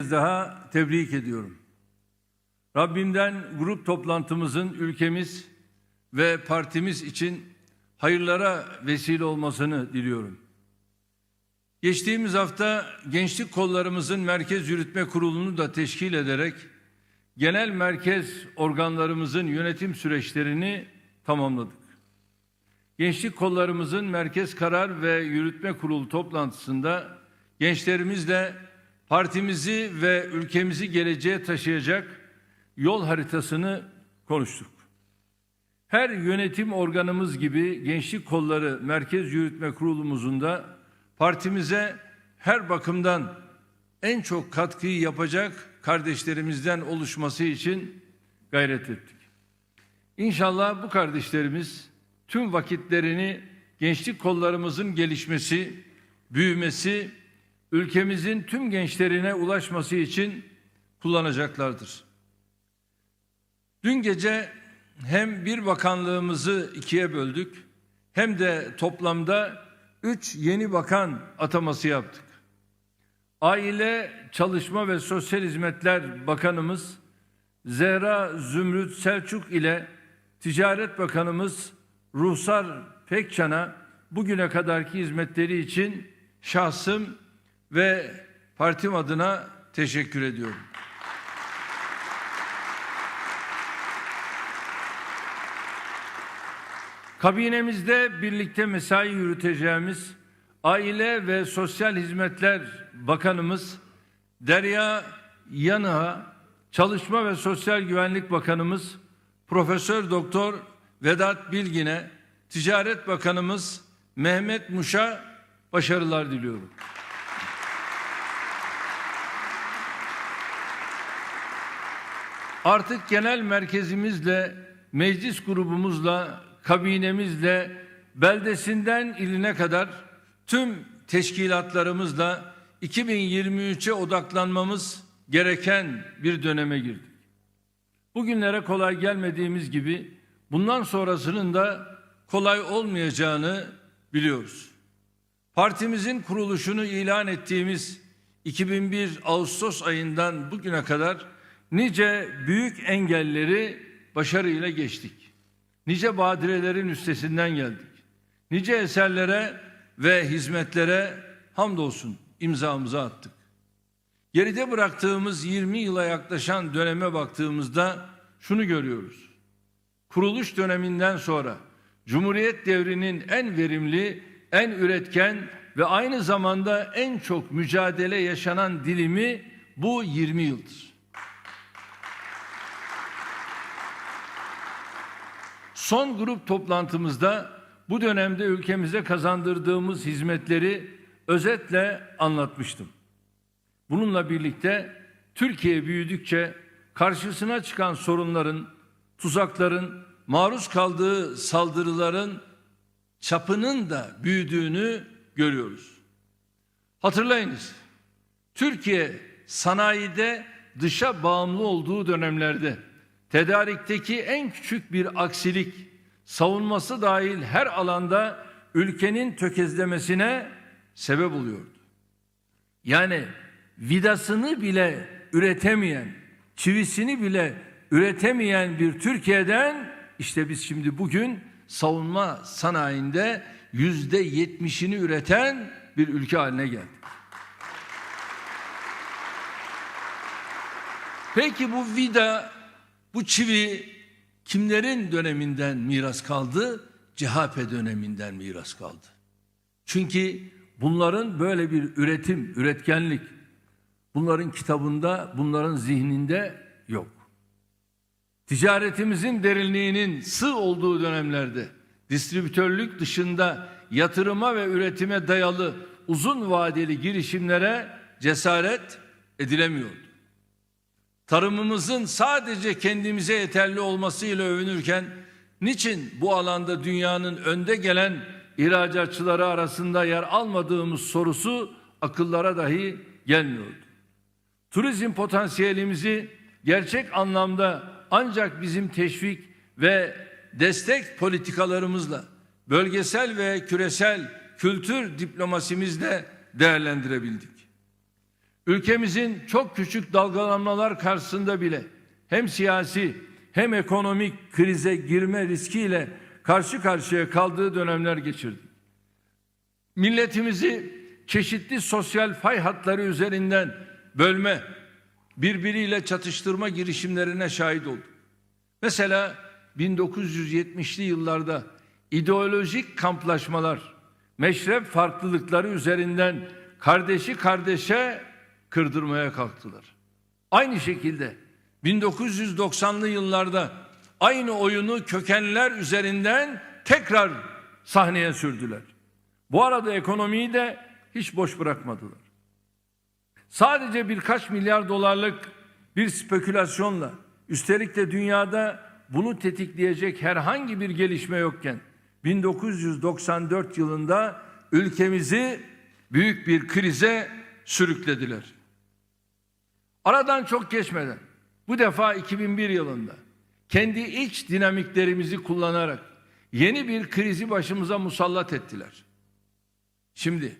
daha tebrik ediyorum. Rabbimden grup toplantımızın ülkemiz ve partimiz için hayırlara vesile olmasını diliyorum. Geçtiğimiz hafta Gençlik Kollarımızın Merkez Yürütme Kurulu'nu da teşkil ederek genel merkez organlarımızın yönetim süreçlerini tamamladık. Gençlik Kollarımızın Merkez Karar ve Yürütme Kurulu toplantısında gençlerimizle partimizi ve ülkemizi geleceğe taşıyacak yol haritasını konuştuk. Her yönetim organımız gibi Gençlik Kolları Merkez Yürütme Kurulumuzun da partimize her bakımdan en çok katkıyı yapacak kardeşlerimizden oluşması için gayret ettik. İnşallah bu kardeşlerimiz tüm vakitlerini gençlik kollarımızın gelişmesi, büyümesi, ülkemizin tüm gençlerine ulaşması için kullanacaklardır. Dün gece hem bir bakanlığımızı ikiye böldük hem de toplamda üç yeni bakan ataması yaptık. Aile, Çalışma ve Sosyal Hizmetler Bakanımız Zehra Zümrüt Selçuk ile Ticaret Bakanımız Ruhsar Pekcan'a bugüne kadarki hizmetleri için şahsım ve partim adına teşekkür ediyorum. Kabinemizde birlikte mesai yürüteceğimiz Aile ve Sosyal Hizmetler Bakanımız Derya Yanığa, Çalışma ve Sosyal Güvenlik Bakanımız Profesör Doktor Vedat Bilgin'e, Ticaret Bakanımız Mehmet Muş'a başarılar diliyorum. Artık genel merkezimizle, meclis grubumuzla, kabinemizle, beldesinden iline kadar tüm teşkilatlarımızla 2023'e odaklanmamız gereken bir döneme girdik. Bugünlere kolay gelmediğimiz gibi bundan sonrasının da kolay olmayacağını biliyoruz. Partimizin kuruluşunu ilan ettiğimiz 2001 Ağustos ayından bugüne kadar nice büyük engelleri başarıyla geçtik. Nice badirelerin üstesinden geldik. Nice eserlere ve hizmetlere hamdolsun imzamızı attık. Geride bıraktığımız 20 yıla yaklaşan döneme baktığımızda şunu görüyoruz. Kuruluş döneminden sonra Cumhuriyet devrinin en verimli, en üretken ve aynı zamanda en çok mücadele yaşanan dilimi bu 20 yıldır. Son grup toplantımızda bu dönemde ülkemize kazandırdığımız hizmetleri özetle anlatmıştım. Bununla birlikte Türkiye büyüdükçe karşısına çıkan sorunların, tuzakların, maruz kaldığı saldırıların çapının da büyüdüğünü görüyoruz. Hatırlayınız. Türkiye sanayide dışa bağımlı olduğu dönemlerde tedarikteki en küçük bir aksilik savunması dahil her alanda ülkenin tökezlemesine sebep oluyordu. Yani vidasını bile üretemeyen, çivisini bile üretemeyen bir Türkiye'den işte biz şimdi bugün savunma sanayinde yüzde yetmişini üreten bir ülke haline geldik. Peki bu vida, bu çivi kimlerin döneminden miras kaldı? CHP döneminden miras kaldı. Çünkü bunların böyle bir üretim, üretkenlik, bunların kitabında, bunların zihninde yok. Ticaretimizin derinliğinin sığ olduğu dönemlerde distribütörlük dışında yatırıma ve üretime dayalı uzun vadeli girişimlere cesaret edilemiyordu. Tarımımızın sadece kendimize yeterli olmasıyla övünürken niçin bu alanda dünyanın önde gelen ihracatçıları arasında yer almadığımız sorusu akıllara dahi gelmiyordu. Turizm potansiyelimizi gerçek anlamda ancak bizim teşvik ve destek politikalarımızla bölgesel ve küresel kültür diplomasimizle değerlendirebildik. Ülkemizin çok küçük dalgalanmalar karşısında bile hem siyasi hem ekonomik krize girme riskiyle karşı karşıya kaldığı dönemler geçirdi. Milletimizi çeşitli sosyal fay hatları üzerinden bölme, birbiriyle çatıştırma girişimlerine şahit olduk. Mesela 1970'li yıllarda ideolojik kamplaşmalar, meşrep farklılıkları üzerinden kardeşi kardeşe kırdırmaya kalktılar. Aynı şekilde 1990'lı yıllarda aynı oyunu kökenler üzerinden tekrar sahneye sürdüler. Bu arada ekonomiyi de hiç boş bırakmadılar. Sadece birkaç milyar dolarlık bir spekülasyonla üstelik de dünyada bunu tetikleyecek herhangi bir gelişme yokken 1994 yılında ülkemizi büyük bir krize sürüklediler. Aradan çok geçmeden bu defa 2001 yılında kendi iç dinamiklerimizi kullanarak yeni bir krizi başımıza musallat ettiler. Şimdi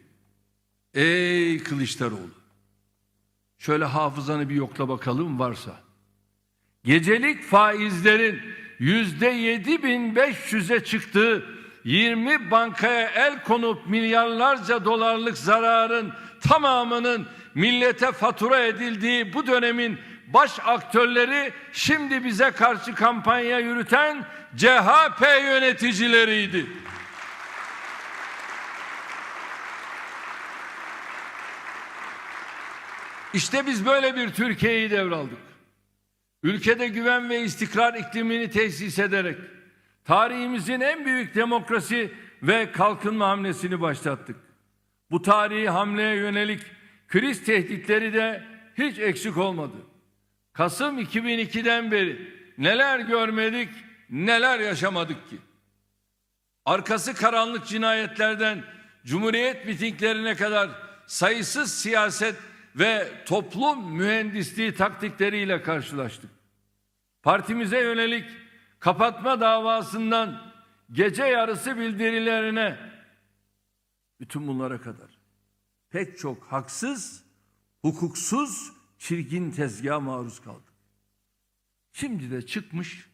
ey Kılıçdaroğlu şöyle hafızanı bir yokla bakalım varsa. Gecelik faizlerin yüzde yedi bin beş yüze çıktığı 20 bankaya el konup milyarlarca dolarlık zararın tamamının millete fatura edildiği bu dönemin baş aktörleri şimdi bize karşı kampanya yürüten CHP yöneticileriydi. İşte biz böyle bir Türkiye'yi devraldık. Ülkede güven ve istikrar iklimini tesis ederek tarihimizin en büyük demokrasi ve kalkınma hamlesini başlattık. Bu tarihi hamleye yönelik kriz tehditleri de hiç eksik olmadı. Kasım 2002'den beri neler görmedik, neler yaşamadık ki. Arkası karanlık cinayetlerden Cumhuriyet mitinglerine kadar sayısız siyaset ve toplum mühendisliği taktikleriyle karşılaştık. Partimize yönelik kapatma davasından gece yarısı bildirilerine bütün bunlara kadar pek çok haksız, hukuksuz, çirkin tezgaha maruz kaldık. Şimdi de çıkmış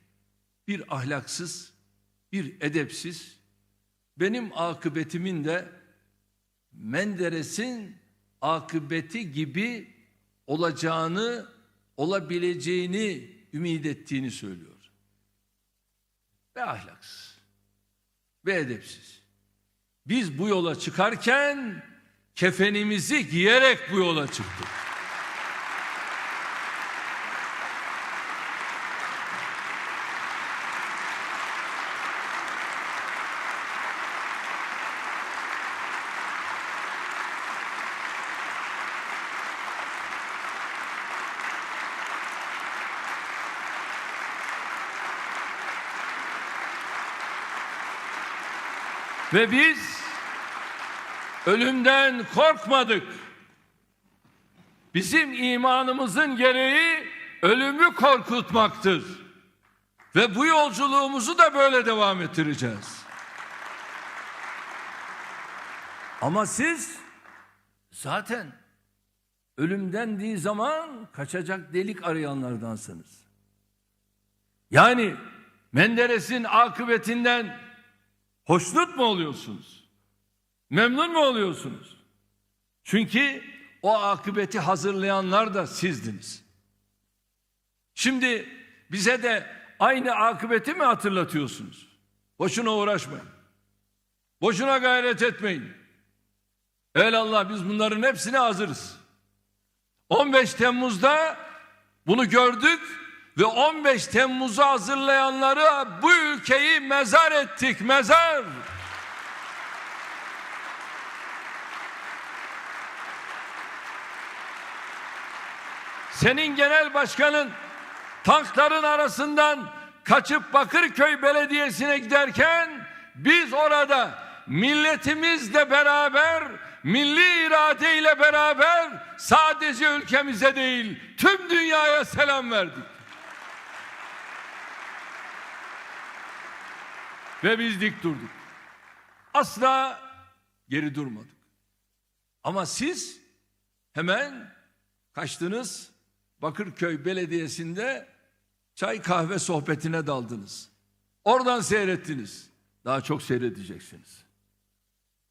bir ahlaksız, bir edepsiz, benim akıbetimin de Menderes'in akıbeti gibi olacağını, olabileceğini ümit ettiğini söylüyor. Ve ahlaksız ve edepsiz. Biz bu yola çıkarken kefenimizi giyerek bu yola çıktık. Ve biz ölümden korkmadık. Bizim imanımızın gereği ölümü korkutmaktır. Ve bu yolculuğumuzu da böyle devam ettireceğiz. Ama siz zaten ölüm dendiği zaman kaçacak delik arayanlardansınız. Yani Menderes'in akıbetinden Hoşnut mu oluyorsunuz? Memnun mu oluyorsunuz? Çünkü o akıbeti hazırlayanlar da sizdiniz. Şimdi bize de aynı akıbeti mi hatırlatıyorsunuz? Boşuna uğraşmayın. Boşuna gayret etmeyin. Evelallah biz bunların hepsine hazırız. 15 Temmuz'da bunu gördük ve 15 Temmuz'u hazırlayanları bu ülkeyi mezar ettik, mezar. Senin genel başkanın tankların arasından kaçıp Bakırköy Belediyesi'ne giderken biz orada milletimizle beraber milli iradeyle beraber sadece ülkemize değil tüm dünyaya selam verdik. Ve biz dik durduk. Asla geri durmadık. Ama siz hemen Kaçtınız Bakırköy Belediyesi'nde çay kahve sohbetine daldınız. Oradan seyrettiniz. Daha çok seyredeceksiniz.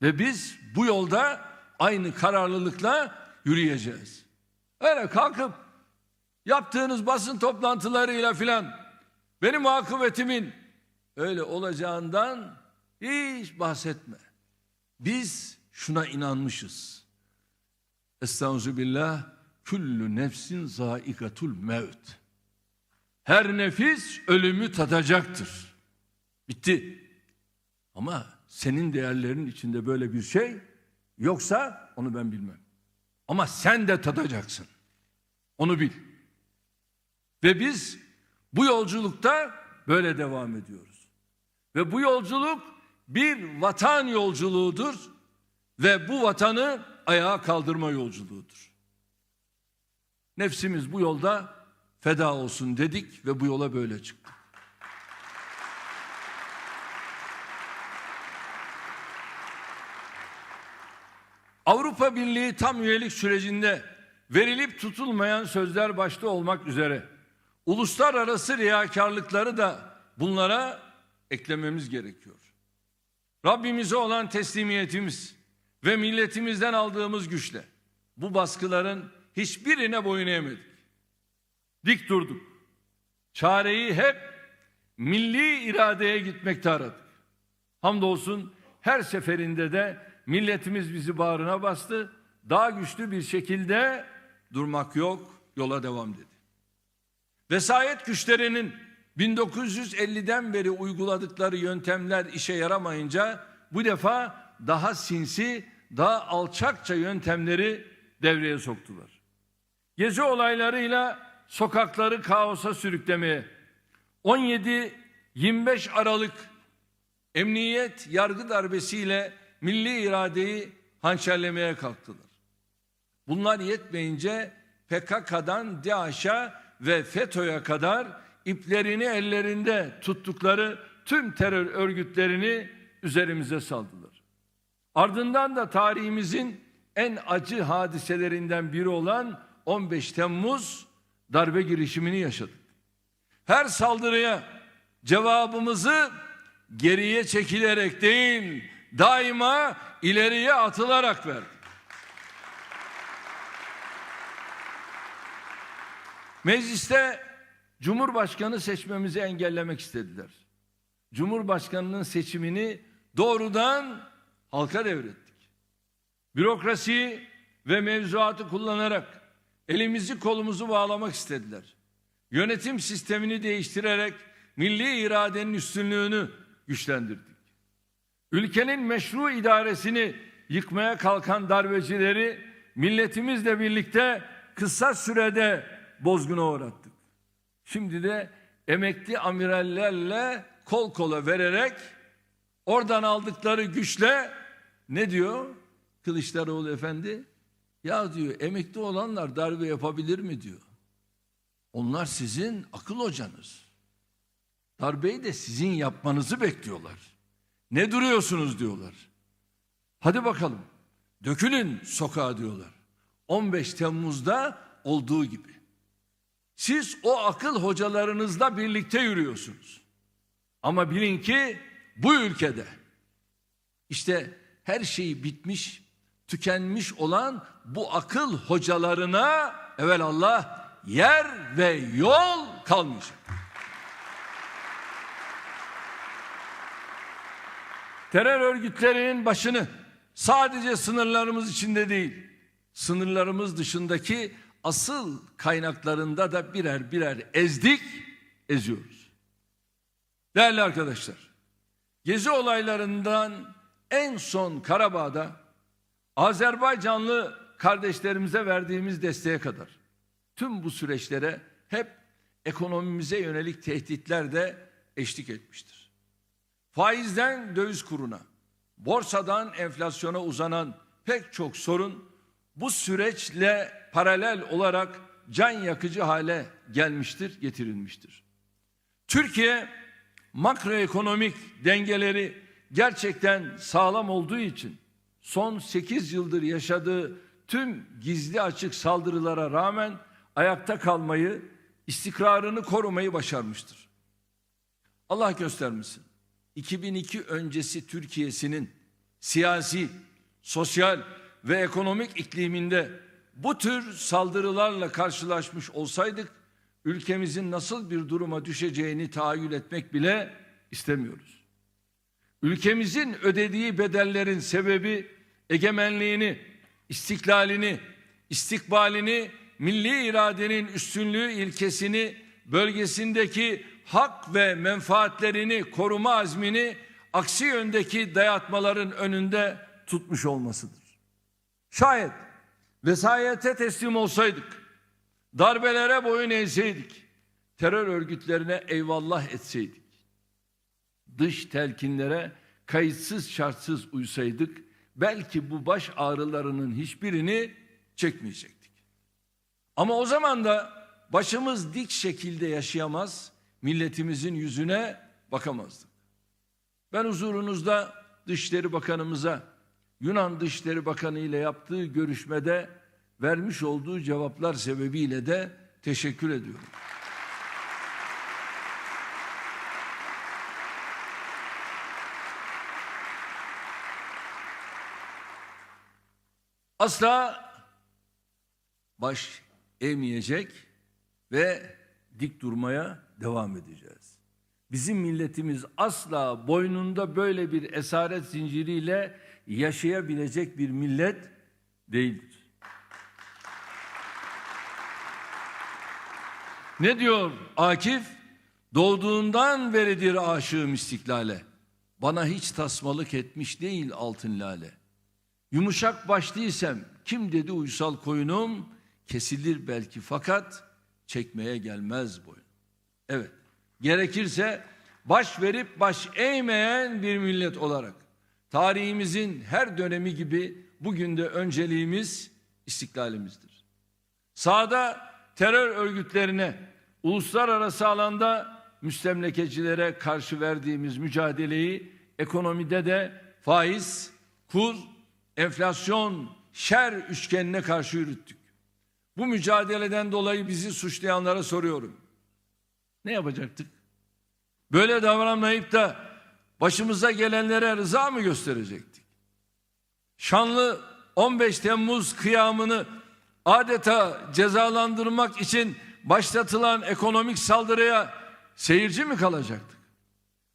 Ve biz bu yolda aynı kararlılıkla yürüyeceğiz. Öyle kalkıp yaptığınız basın toplantılarıyla filan benim akıbetimin öyle olacağından hiç bahsetme. Biz şuna inanmışız. Estağfirullah küllü nefsin zaikatul mevt. Her nefis ölümü tadacaktır. Bitti. Ama senin değerlerin içinde böyle bir şey yoksa onu ben bilmem. Ama sen de tadacaksın. Onu bil. Ve biz bu yolculukta böyle devam ediyoruz. Ve bu yolculuk bir vatan yolculuğudur ve bu vatanı ayağa kaldırma yolculuğudur. Nefsimiz bu yolda feda olsun dedik ve bu yola böyle çıktık. Avrupa Birliği tam üyelik sürecinde verilip tutulmayan sözler başta olmak üzere uluslararası riyakarlıkları da bunlara eklememiz gerekiyor. Rabbimize olan teslimiyetimiz ve milletimizden aldığımız güçle bu baskıların hiçbirine boyun eğmedik. Dik durduk. Çareyi hep milli iradeye gitmekte aradık. Hamdolsun her seferinde de milletimiz bizi bağrına bastı. Daha güçlü bir şekilde durmak yok, yola devam dedi. Vesayet güçlerinin 1950'den beri uyguladıkları yöntemler işe yaramayınca bu defa daha sinsi, daha alçakça yöntemleri devreye soktular. Gezi olaylarıyla sokakları kaosa sürüklemeye 17-25 Aralık emniyet yargı darbesiyle milli iradeyi hançerlemeye kalktılar. Bunlar yetmeyince PKK'dan DAEŞ'a ve FETÖ'ye kadar iplerini ellerinde tuttukları tüm terör örgütlerini üzerimize saldılar. Ardından da tarihimizin en acı hadiselerinden biri olan 15 Temmuz darbe girişimini yaşadık. Her saldırıya cevabımızı geriye çekilerek değil, daima ileriye atılarak verdik. Mecliste Cumhurbaşkanı seçmemizi engellemek istediler. Cumhurbaşkanının seçimini doğrudan halka devrettik. Bürokrasi ve mevzuatı kullanarak elimizi kolumuzu bağlamak istediler. Yönetim sistemini değiştirerek milli iradenin üstünlüğünü güçlendirdik. Ülkenin meşru idaresini yıkmaya kalkan darbecileri milletimizle birlikte kısa sürede bozguna uğrattık. Şimdi de emekli amirallerle kol kola vererek oradan aldıkları güçle ne diyor Kılıçdaroğlu efendi? Ya diyor emekli olanlar darbe yapabilir mi diyor. Onlar sizin akıl hocanız. Darbeyi de sizin yapmanızı bekliyorlar. Ne duruyorsunuz diyorlar. Hadi bakalım dökülün sokağa diyorlar. 15 Temmuz'da olduğu gibi. Siz o akıl hocalarınızla birlikte yürüyorsunuz. Ama bilin ki bu ülkede işte her şey bitmiş, tükenmiş olan bu akıl hocalarına evvel Allah yer ve yol kalmayacak. Terör örgütlerinin başını sadece sınırlarımız içinde değil, sınırlarımız dışındaki asıl kaynaklarında da birer birer ezdik, eziyoruz. Değerli arkadaşlar, gezi olaylarından en son Karabağ'da Azerbaycanlı kardeşlerimize verdiğimiz desteğe kadar tüm bu süreçlere hep ekonomimize yönelik tehditler de eşlik etmiştir. Faizden döviz kuruna, borsadan enflasyona uzanan pek çok sorun bu süreçle paralel olarak can yakıcı hale gelmiştir, getirilmiştir. Türkiye makroekonomik dengeleri gerçekten sağlam olduğu için son 8 yıldır yaşadığı tüm gizli açık saldırılara rağmen ayakta kalmayı, istikrarını korumayı başarmıştır. Allah göstermesin. 2002 öncesi Türkiye'sinin siyasi, sosyal ve ekonomik ikliminde bu tür saldırılarla karşılaşmış olsaydık ülkemizin nasıl bir duruma düşeceğini tahayyül etmek bile istemiyoruz. Ülkemizin ödediği bedellerin sebebi egemenliğini, istiklalini, istikbalini, milli iradenin üstünlüğü ilkesini, bölgesindeki hak ve menfaatlerini koruma azmini aksi yöndeki dayatmaların önünde tutmuş olmasıdır. Şayet vesayete teslim olsaydık, darbelere boyun eğseydik, terör örgütlerine eyvallah etseydik, dış telkinlere kayıtsız şartsız uysaydık, belki bu baş ağrılarının hiçbirini çekmeyecektik. Ama o zaman da başımız dik şekilde yaşayamaz, milletimizin yüzüne bakamazdık. Ben huzurunuzda Dışişleri Bakanımıza Yunan Dışişleri Bakanı ile yaptığı görüşmede vermiş olduğu cevaplar sebebiyle de teşekkür ediyorum. Asla baş eğmeyecek ve dik durmaya devam edeceğiz. Bizim milletimiz asla boynunda böyle bir esaret zinciriyle yaşayabilecek bir millet değildir. Ne diyor Akif? Doğduğundan beridir aşığım istiklale. Bana hiç tasmalık etmiş değil altın lale. Yumuşak başlıysam kim dedi uysal koyunum kesilir belki fakat çekmeye gelmez boyun. Evet gerekirse baş verip baş eğmeyen bir millet olarak tarihimizin her dönemi gibi bugün de önceliğimiz istiklalimizdir. Sağda terör örgütlerine uluslararası alanda müstemlekecilere karşı verdiğimiz mücadeleyi ekonomide de faiz, kur, enflasyon, şer üçgenine karşı yürüttük. Bu mücadeleden dolayı bizi suçlayanlara soruyorum. Ne yapacaktık? Böyle davranmayıp da başımıza gelenlere rıza mı gösterecektik? Şanlı 15 Temmuz kıyamını adeta cezalandırmak için başlatılan ekonomik saldırıya seyirci mi kalacaktık?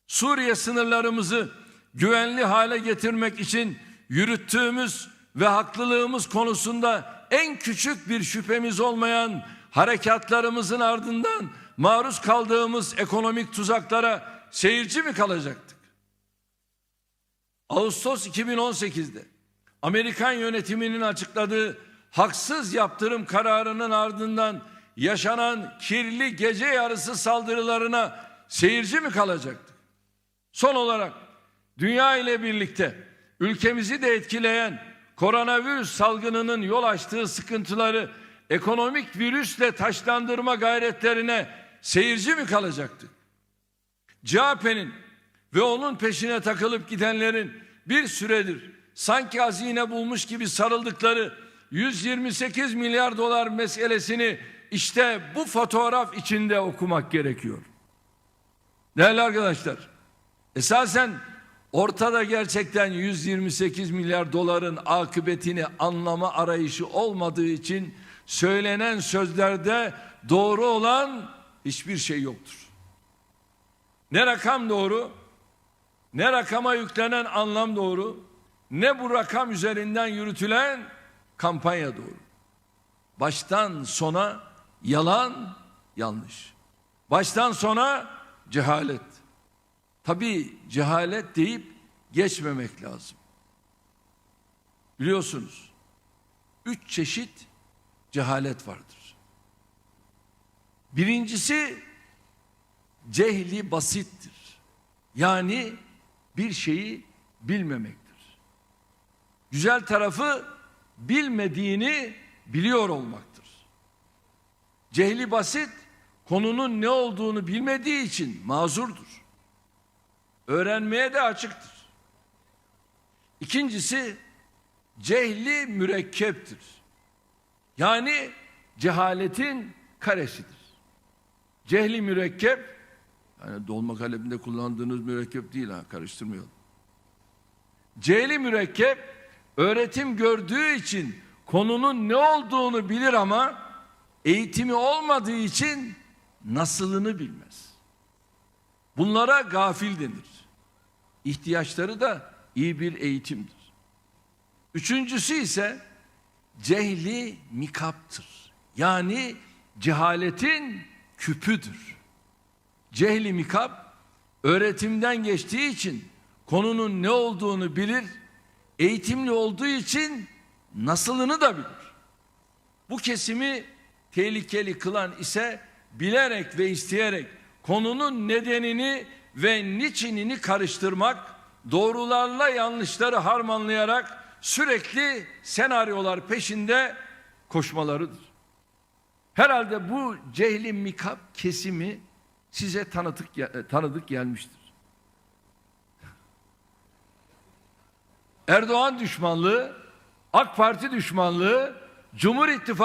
Suriye sınırlarımızı güvenli hale getirmek için yürüttüğümüz ve haklılığımız konusunda en küçük bir şüphemiz olmayan harekatlarımızın ardından maruz kaldığımız ekonomik tuzaklara seyirci mi kalacaktık? Ağustos 2018'de Amerikan yönetiminin açıkladığı haksız yaptırım kararının ardından yaşanan kirli gece yarısı saldırılarına seyirci mi kalacaktık? Son olarak dünya ile birlikte ülkemizi de etkileyen koronavirüs salgınının yol açtığı sıkıntıları ekonomik virüsle taşlandırma gayretlerine seyirci mi kalacaktık? CHP'nin ve onun peşine takılıp gidenlerin bir süredir sanki hazine bulmuş gibi sarıldıkları 128 milyar dolar meselesini işte bu fotoğraf içinde okumak gerekiyor. Değerli arkadaşlar, esasen ortada gerçekten 128 milyar doların akıbetini anlama arayışı olmadığı için söylenen sözlerde doğru olan hiçbir şey yoktur. Ne rakam doğru, ne rakama yüklenen anlam doğru, ne bu rakam üzerinden yürütülen kampanya doğru. Baştan sona yalan, yanlış. Baştan sona cehalet. Tabii cehalet deyip geçmemek lazım. Biliyorsunuz üç çeşit cehalet vardır. Birincisi cehli basittir. Yani bir şeyi bilmemektir. Güzel tarafı bilmediğini biliyor olmaktır. Cehli basit konunun ne olduğunu bilmediği için mazurdur. Öğrenmeye de açıktır. İkincisi cehli mürekkeptir. Yani cehaletin karesidir. Cehli mürekkep yani dolma kaleminde kullandığınız mürekkep değil ha karıştırmayalım. Cehli mürekkep öğretim gördüğü için konunun ne olduğunu bilir ama eğitimi olmadığı için nasılını bilmez. Bunlara gafil denir. İhtiyaçları da iyi bir eğitimdir. Üçüncüsü ise cehli mikaptır. Yani cehaletin küpüdür. Cehli mikap öğretimden geçtiği için konunun ne olduğunu bilir, eğitimli olduğu için nasılını da bilir. Bu kesimi tehlikeli kılan ise bilerek ve isteyerek konunun nedenini ve niçinini karıştırmak, doğrularla yanlışları harmanlayarak sürekli senaryolar peşinde koşmalarıdır. Herhalde bu cehli mikap kesimi size tanıdık, tanıdık gelmiştir. Erdoğan düşmanlığı, AK Parti düşmanlığı, Cumhur İttifakı